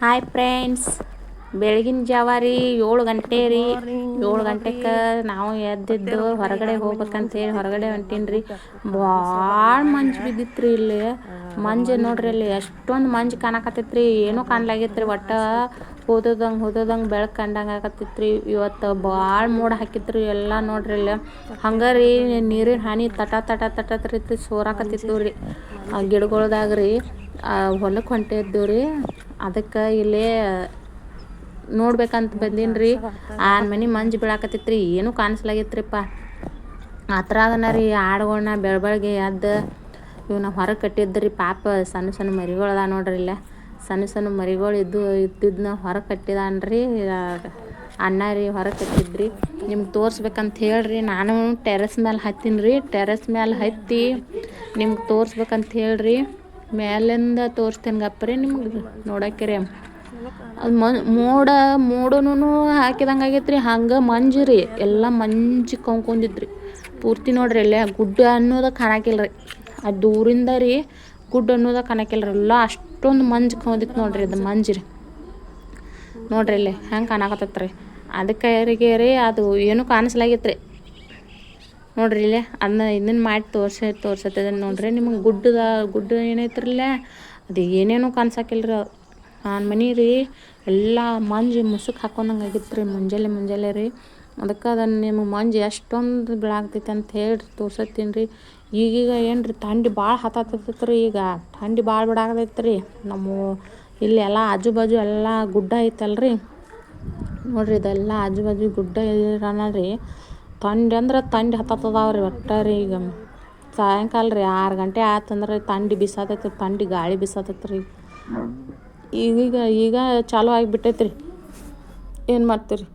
Hi friends ಬೆಳಗಿನ ಜಾವ ರೀ ಏಳು ಗಂಟೆ ರೀ. ಏಳು ಗಂಟೆಗೆ ನಾವು ಎದ್ದಿದ್ದು ಹೊರಗಡೆ ಹೋಗ್ಬೇಕಂತೇಳಿ ಹೊರಗಡೆ ಹೊಂಟೀನಿ ರೀ ಭಾಳ ಮಂಜು ಬಿದ್ದಿತ್ತು ರೀ ಇಲ್ಲಿ. ಮಂಜು ನೋಡ್ರಿ ಇಲ್ಲಿ ಎಷ್ಟೊಂದು ಮಂಜು ಕಾಣಕತ್ತೈತೆ ರೀ ಏನೂ ಕಾಣ್ಲಾಗೈತೆ ರೀ ಒಟ್ಟು ಓದೋದಂಗೆ ಓದೋದಂಗೆ ಬೆಳಕು ಕಂಡಂಗೆ ರೀ ಇವತ್ತು ಭಾಳ ಮೋಡ ಹಾಕಿತ್ತು ಎಲ್ಲ ನೋಡ್ರಿ ಇಲ್ಲಿ. ಹಂಗೆ ರೀ ನೀರಿನ ಹಾನಿ ತಟ ತಟ ತಟತ್ರಿ ಸೋರಾಕತ್ತಿತ್ತು ರೀ ಗಿಡಗಳ್ದಾಗ ರೀ ಹೊಲಕ್ಕೆ ಹೊಂಟಿದ್ದು ರೀ ಅದಕ್ಕೆ ಇಲ್ಲಿ ನೋಡ್ಬೇಕಂತ ಬಂದೀನಿ ರೀ ಆನ್ ಮನೆ ಮಂಜು ಬೀಳಾಕತ್ತಿತ್ತು ರೀ ಏನೂ ಥರ ಅದನ್ನ ರೀ ಆಡುಗಳನ್ನ ಬೆಳ ಬೆಳಗ್ಗೆ ಎದ್ದು ಇವನ್ನ ಹೊರಗೆ ಕಟ್ಟಿದ್ದು ರೀ ಪಾಪ ಸಣ್ಣ ಸಣ್ಣ ಮರಿಗಳದ ನೋಡ್ರಿ ಇಲ್ಲ. ಸಣ್ಣ ಸಣ್ಣ ಮರಿಗಳು ಇದ್ದು ಇದ್ದಿದ್ದನ್ನ ಹೊರಗೆ ಕಟ್ಟಿದಾನ್ರಿ ಅಣ್ಣ ರೀ ಹೊರಗೆ ಕಟ್ಟಿದ್ರಿ ನಿಮ್ಗೆ ತೋರಿಸ್ಬೇಕಂತ ಹೇಳ್ರಿ. ನಾನು ಟೆರೆಸ್ ಮೇಲೆ ಹತ್ತೀನಿ ರೀ. ಟೆರೆಸ್ ಮೇಲೆ ಹತ್ತಿ ನಿಮ್ಗೆ ತೋರಿಸ್ಬೇಕಂತ ಹೇಳ್ರಿ. ಮೇಲಿಂದ ತೋರಿಸ್ತೇನೆ ಅಪ್ಪರೇ ನಿಮ್ಗೆ? ನೋಡಕ್ಕೆ ರೀ ಅದು ಮ ಮೋಡ ಮೋಡನೂ ಹಾಕಿದಂಗೆ ಆಗೈತೆ ರೀ ಹಂಗೆ ಮಂಜು ರೀ. ಎಲ್ಲ ಮಂಜು ಕೊಂಕೊಂಡಿದ್ರಿ ಪೂರ್ತಿ ನೋಡ್ರಿ ಇಲ್ಲೇ ಗುಡ್ಡ ಅನ್ನೋದು ಕಾಣಕ್ಕಿಲ್ಲ ರೀ ಅದು ದೂರಿಂದ ರೀ ಗುಡ್ಡ ಅನ್ನೋದ ಕಾಣಕ್ಕಿಲ್ಲ ರೀ ಎಲ್ಲ ಅಷ್ಟೊಂದು ಮಂಜು ಕೊಂದಿತ್ತು ನೋಡ್ರಿ ಅದು ಮಂಜು ರೀ. ನೋಡ್ರಿ ಇಲ್ಲಿ ಹೆಂಗೆ ಕಾಣಕತ್ತೈತೆ ರೀ ಅದಕ್ಕೆ ರೀ ಅದು ಏನೂ ಕಾಣಿಸ್ಲಾಗಿತ್ತು ರೀ ನೋಡ್ರಿ ಇಲ್ಲೇ ಅದನ್ನ ಇದನ್ನ ಮಾಡಿ ತೋರ್ಸಿ ತೋರ್ಸತ್ತದ ನೋಡ್ರಿ. ನಿಮಗೆ ಗುಡ್ಡದ, ಗುಡ್ಡ ಏನೈತ್ರಲ್ಲ? ಅದು ಏನೇನೂ ಕಾಣ್ಸಕ್ಕಿಲ್ಲ ರೀ ನಾನು ಮನೆ ರೀ ಎಲ್ಲ ಮಂಜು ಮುಸುಕ್ ಹಾಕೊಂಡಂಗೆ ಆಗಿತ್ತು ರೀ ಮುಂಜಾನೆ ಮುಂಜಾನೆ ರೀ. ಅದಕ್ಕೆ ಅದನ್ನು ನಿಮ್ಗೆ ಮಂಜು ಎಷ್ಟೊಂದು ಬೆಳಾಗ್ತೈತೆ ಅಂತ ಹೇಳಿ ತೋರ್ಸತ್ತೀನಿ ರೀ ಈಗೀಗ ಏನು ರೀ ಥಂಡಿ ಭಾಳ ಹತ್ತತ್ತೈತೆ ರೀ ಈಗ. ಥಂಡಿ ಭಾಳ ಬಿಡಾಗ್ತೈತೆ ರೀ ನಮ್ಮ ಇಲ್ಲಿ ಎಲ್ಲ ಆಜು ಬಾಜು ಎಲ್ಲ ಗುಡ್ಡ ಐತಲ್ರಿ. ನೋಡ್ರಿ ಇದೆಲ್ಲ ಆಜು ಬಾಜು ಗುಡ್ಡ ಇರೋಣ ರೀ. ಥಂಡಿ ಅಂದ್ರೆ ಥಂಡಿ ಹತ್ತತ್ತದಾವ ರೀ ಒಟ್ಟು ರೀ ಈಗ. ಸಾಯಂಕಾಲ ರೀ ಆರು ಗಂಟೆ ಆತಂದ್ರೆ ಥಂಡಿ ಬಿಸಾತೈತಿ ಥಂಡಿ ಗಾಳಿ ಬಿಸಾತೈತೆ ರೀ ಈಗೀಗ ಈಗ ಚಾಲೂ ಆಗಿಬಿಟ್ಟೈತ್ರಿ. ಏನು ಮಾಡ್ತೀರಿ?